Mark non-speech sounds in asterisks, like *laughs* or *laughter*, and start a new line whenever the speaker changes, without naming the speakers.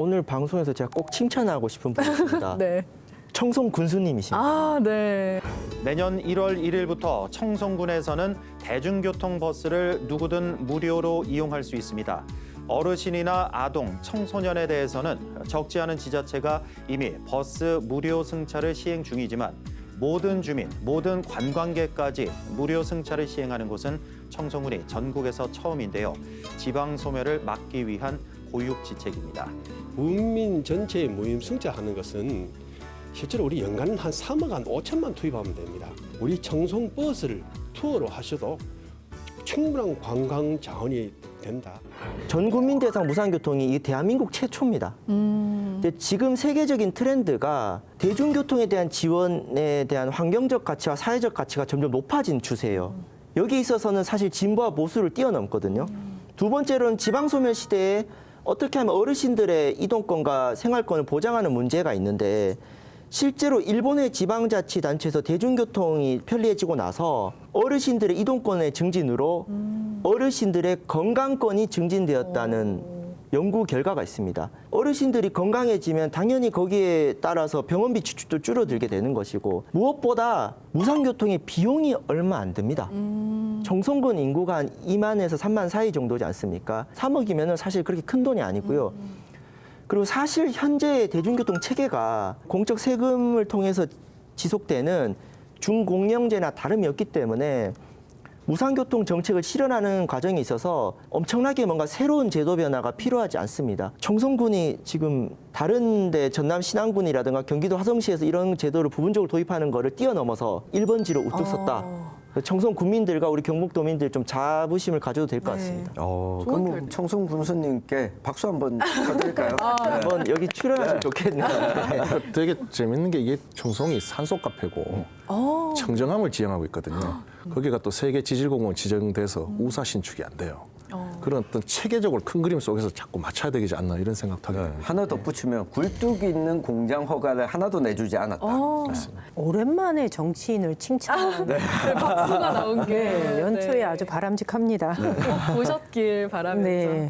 오늘 방송에서 제가 꼭 칭찬하고 싶은 분이 있습니다. *laughs*
네.
청송 군수님이십니다.
아, 네.
내년 1월 1일부터 청송군에서는 대중교통 버스를 누구든 무료로 이용할 수 있습니다. 어르신이나 아동, 청소년에 대해서는 적지 않은 지자체가 이미 버스 무료 승차를 시행 중이지만 모든 주민, 모든 관광객까지 무료 승차를 시행하는 곳은 청송군이 전국에서 처음인데요. 지방 소멸을 막기 위한 고육지책입니다.
국민 전체의 모임 승차하는 것은 실제로 우리 연간 한 3억 한 5천만 투입하면 됩니다. 우리 청송 버스를 투어로 하셔도 충분한 관광 자원이 된다.
전 국민 대상 무상교통이 이 대한민국 최초입니다. 근데 지금 세계적인 트렌드가 대중교통에 대한 지원에 대한 환경적 가치와 사회적 가치가 점점 높아진 추세예요. 여기 있어서는 사실 진보와 보수를 뛰어넘거든요. 두 번째로는 지방소멸 시대에 어떻게 하면 어르신들의 이동권과 생활권을 보장하는 문제가 있는데 실제로 일본의 지방자치단체에서 대중교통이 편리해지고 나서 어르신들의 이동권의 증진으로 어르신들의 건강권이 증진되었다는 연구 결과가 있습니다. 어르신들이 건강해지면 당연히 거기에 따라서 병원비 지출도 줄어들게 되는 것이고 무엇보다 무상교통의 비용이 얼마 안 듭니다. 정성군 인구가 한 2만에서 3만 사이 정도지 않습니까? 3억이면 사실 그렇게 큰 돈이 아니고요. 그리고 사실 현재 대중교통 체계가 공적 세금을 통해서 지속되는 중공영제나 다름이 없기 때문에 무상교통 정책을 실현하는 과정에 있어서 엄청나게 뭔가 새로운 제도 변화가 필요하지 않습니다. 청송군이 지금 다른데 전남 신안군이라든가 경기도 화성시에서 이런 제도를 부분적으로 도입하는 거를 뛰어넘어서 1번지로 우뚝 섰다. 청송 군민들과 우리 경북도민들 좀 자부심을 가져도 될것
네.
같습니다.
어,
좋은
그럼
결정.
청송 군수님께 박수 한번 쳐드릴까요? *laughs*
한번 여기 출연하시면 좋겠네요. *laughs* 네.
되게 재밌는 게 이게 청송이 산속 카페고
어.
청정함을 지향하고 있거든요. 거기가 또 세계 지질공원 지정돼서 우사 신축이 안 돼요. 그런 어떤 체계적으로 큰 그림 속에서 자꾸 맞춰야 되지 않나 이런 생각도 하게 됩니다.
하나 덧붙이면 굴뚝 있는 공장 허가를 하나도 내주지 않았다.
어.
오랜만에 정치인을 칭찬하는
네, *laughs* 박수가 나온 게
네, 연초에
네.
아주 바람직합니다.
꼭 보셨길 바라면서.
네.